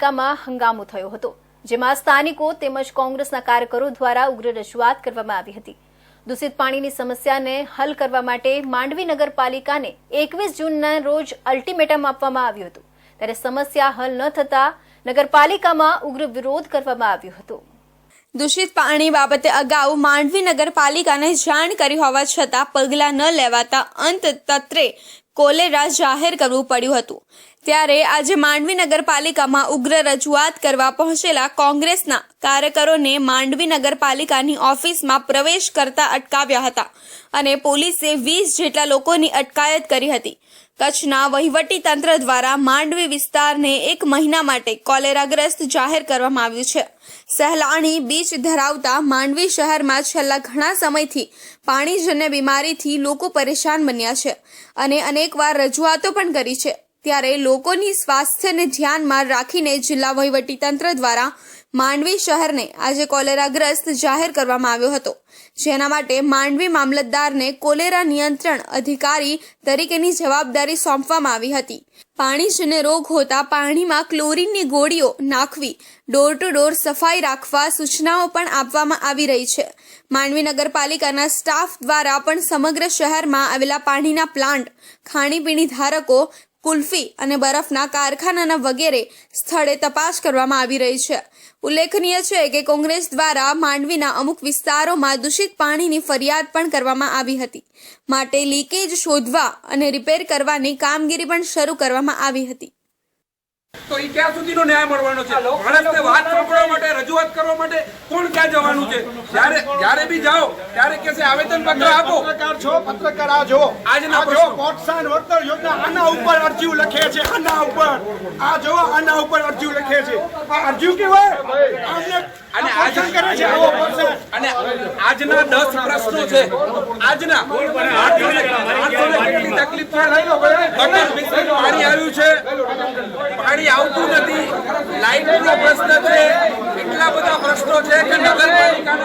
નગરપાલિકામાં હંગામો થયો હતો, જેમાં સ્થાનિકો તેમજ કોંગ્રેસના કાર્યકરો દ્વારા ઉગ્ર રજૂઆત કરવામાં આવી હતી. દૂષિત પાણીની સમસ્યાને હલ કરવા માટે માંડવી નગરપાલિકાને એકવીસ જૂનના રોજ અલ્ટિમેટમ આપવામાં આવ્યું હતું. ત્યારે સમસ્યા હલ ન થતા નગરપાલિકામાં ઉગ્ર વિરોધ કરવામાં આવ્યો હતો. દૂષિત પાણી બાબતે અગાઉ માંડવી નગરપાલિકાને જાણ કરી હોવા છતાં પગલાં ન લેવાતા અંત તત્રે કોલેરા જાહેર કરવું પડ્યું હતું. ત્યારે આજે માંડવી નગરપાલિકામાં ઉગ્ર રજૂઆત કરવા પહોંચેલા કોંગ્રેસના કાર્યકરોને માંડવી નગરપાલિકાની ઓફિસમાં પ્રવેશ કરતા અટકાવ્યા હતા અને પોલીસે વીસ જેટલા લોકોની અટકાયત કરી હતી. કચ્છના વહીવટી તંત્ર દ્વારા માંડવી વિસ્તારને એક મહિના માટે કોલેરાગ્રસ્ત જાહેર કરવામાં આવ્યું છે. સહેલાણી બીચ ધરાવતા માંડવી શહેરમાં છેલ્લા ઘણા સમયથી પાણીજન્ય બીમારીથી લોકો પરેશાન બન્યા છે અને અનેકવાર રજૂઆતો પણ કરી છે. ત્યારે લોકોની સ્વાસ્થ્યને ધ્યાનમાં રાખીને જિલ્લા વહીવટી તંત્ર દ્વારા માંડવી શહેરને આજે કોલેરાગ્રસ્ત જાહેર કરવામાં આવ્યો હતો. જેના માટે માંડવી મામલતદારને કોલેરા નિયંત્રણ અધિકારી તરીકેની જવાબદારી સોંપવામાં આવી હતી. પાણીજન્ય રોગ હોતા પાણીમાં ક્લોરીનની ગોળીઓ નાખવી ડોર ટુ ડોર સફાઈ રાખવા સૂચનાઓ પણ આપવામાં આવી રહી છે. માંડવી નગરપાલિકાના સ્ટાફ દ્વારા પણ સમગ્ર શહેરમાં આવેલા પાણીના પ્લાન્ટ, ખાણીપીણી ધારકો કુલ્ફી અને બરફના કારખાનાના વગેરે સ્થળે તપાસ કરવામાં આવી રહી છે. ઉલ્લેખનીય છે કે કોંગ્રેસ દ્વારા માંડવીના અમુક વિસ્તારોમાં દૂષિત પાણીની ફરિયાદ પણ કરવામાં આવી હતી. માટે લીકેજ શોધવા અને રિપેર કરવાની કામગીરી પણ શરૂ કરવામાં આવી હતી. તો એ ક્યાં સુધીનો ન્યાય મળવાનો છે? માણસને વાત સાંભળવા માટે રજૂઆત કરવા માટે કોણ ક્યાં જવાનું છે? જ્યારે જ્યારે બી જાઓ ત્યારે કે છે આવેદન પત્ર આપો. પત્રકાર છો પત્રકાર આ જો આજના જો. પ્રોત્સાહન વળતર યોજના આના ઉપર અરજીઓ લખે છે આના ઉપર. આ જો આના ઉપર અરજીઓ લખે છે. આ અરજીઓ કેવાય? આમને અને આજ કરે છે આવો અને આજના દસ પ્રશ્નો છે. આજના તકલીફ પાણી આવ્યું છે.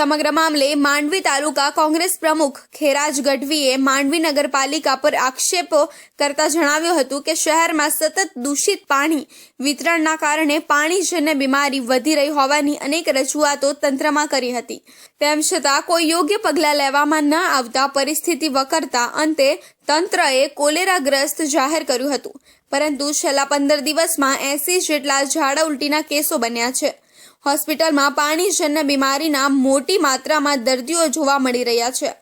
સમગ્ર મામલે માંડવી તાલુકા કોંગ્રેસ પ્રમુખ ખેરાજ ગઢવીએ માંડવી નગરપાલિકા પર આક્ષેપો કરતા જણાવ્યું હતું કે શહેરમાં સતત દૂષિત પાણી વિતરણના કારણે પાણીજન્ય બીમારી વધી રહી હોવાની અનેક રજૂઆતો તંત્રમાં કરી હતી. તેમ છતાં કોઈ યોગ્ય પગલાં લેવામાં ન આવતા પરિસ્થિતિ વકરતા અંતે તંત્રએ કોલેરાગ્રસ્ત જાહેર કર્યું હતું. પરંતુ છેલ્લા પંદર દિવસમાં એસી જેટલા ઝાડા ઉલટીના કેસો બન્યા છે. હોસ્પિટલમાં પાણીજન્ય બીમારીના મોટી માત્રામાં દર્દીઓ જોવા મળી રહ્યા છે.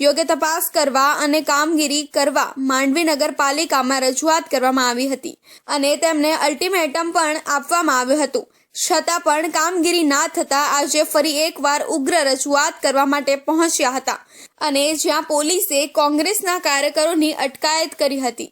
યોગ્ય તપાસ કરવા અને કામગીરી કરવા માંડવી નગરપાલિકામાં રજૂઆત કરવામાં આવી હતી અને તેમને અલ્ટિમેટમ પણ આપવામાં આવ્યું હતું. છતાં પણ કામગીરી ના થતા આજે ફરી એકવાર ઉગ્ર રજૂઆત કરવા માટે પહોંચ્યા હતા અને જ્યાં પોલીસે કોંગ્રેસના કાર્યકરોની અટકાયત કરી હતી.